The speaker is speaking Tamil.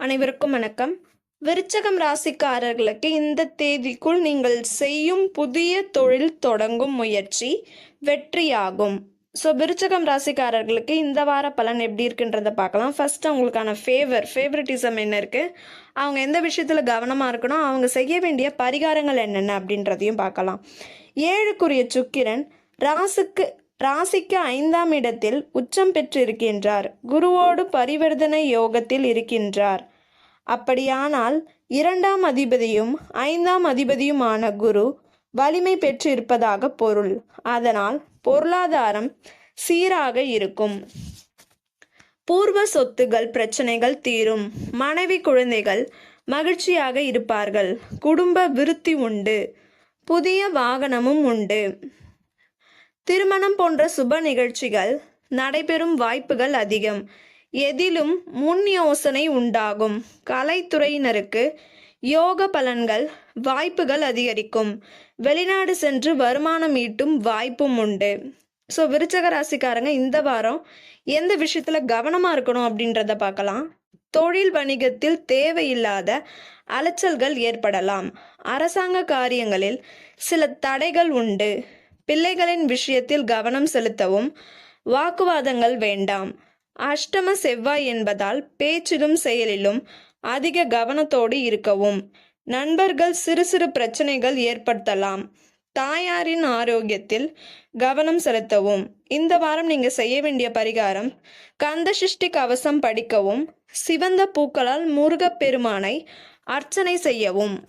அனைவருக்கும் வணக்கம். விருச்சகம் ராசிக்காரர்களுக்கு இந்த தேதிக்குள் நீங்கள் செய்யும் புதிய தொழில் தொடங்கும் முயற்சி வெற்றியாகும். ஸோ விருச்சகம் ராசிக்காரர்களுக்கு இந்த வார பலன் எப்படி இருக்குன்றத பார்க்கலாம். ஃபஸ்ட்டு அவங்களுக்கான ஃபேவர் ஃபேவரட்டிசம் என்ன இருக்குது அவங்க எந்த விஷயத்தில் கவனமாக இருக்கணும்? அவங்க செய்ய வேண்டிய பரிகாரங்கள் என்னென்ன அப்படின்றதையும் பார்க்கலாம். ஏழுக்குரிய சுக்கிரன் ராசுக்கு ராசிக்கு ஐந்தாம் இடத்தில் உச்சம் பெற்றிருக்கின்றார். குருவோடு பரிவர்த்தனை யோகத்தில் இருக்கின்றார். அப்படியானால் இரண்டாம் அதிபதியும் ஐந்தாம் அதிபதியுமான குரு வலிமை பெற்றிருப்பதாக பொருள். அதனால் பொருளாதாரம் சீராக இருக்கும். பூர்வ சொத்துகள் பிரச்சனைகள் தீரும். மனைவி குழந்தைகள் மகிழ்ச்சியாக இருப்பார்கள். குடும்ப விருத்தி உண்டு. புதிய வாகனமும் உண்டு. திருமணம் போன்ற சுப நிகழ்ச்சிகள் நடைபெறும் வாய்ப்புகள் அதிகம். எதிலும் முன் யோசனை உண்டாகும். கலைத்துறையினருக்கு யோக பலன்கள் வாய்ப்புகள் அதிகரிக்கும். வெளிநாடு சென்று வருமானம் ஈட்டும் வாய்ப்பும் உண்டு. ஸோ விருச்சக ராசிக்காரங்க இந்த வாரம் எந்த விஷயத்தில் கவனமாக இருக்கணும் அப்படின்றத பார்க்கலாம். தொழில் வணிகத்தில் தேவையில்லாத அலைச்சல்கள் ஏற்படலாம். அரசாங்க காரியங்களில் சில தடைகள் உண்டு. பிள்ளைகளின் விஷயத்தில் கவனம் செலுத்தவும் வாக்குவாதங்கள் வேண்டாம். அஷ்டம செவ்வாய் என்பதால் பேச்சிலும் செயலிலும் அதிக கவனத்தோடு இருக்கவும். நண்பர்கள் சிறு சிறு பிரச்சனைகள் ஏற்படுத்தலாம். தாயாரின் ஆரோக்கியத்தில் கவனம் செலுத்தவும். இந்த வாரம் நீங்க செய்ய வேண்டிய பரிகாரம் கந்த சிருஷ்டி கவசம் படிக்கவும் சிவந்த பூக்களால் முருகப்பெருமானை அர்ச்சனை செய்யவும்.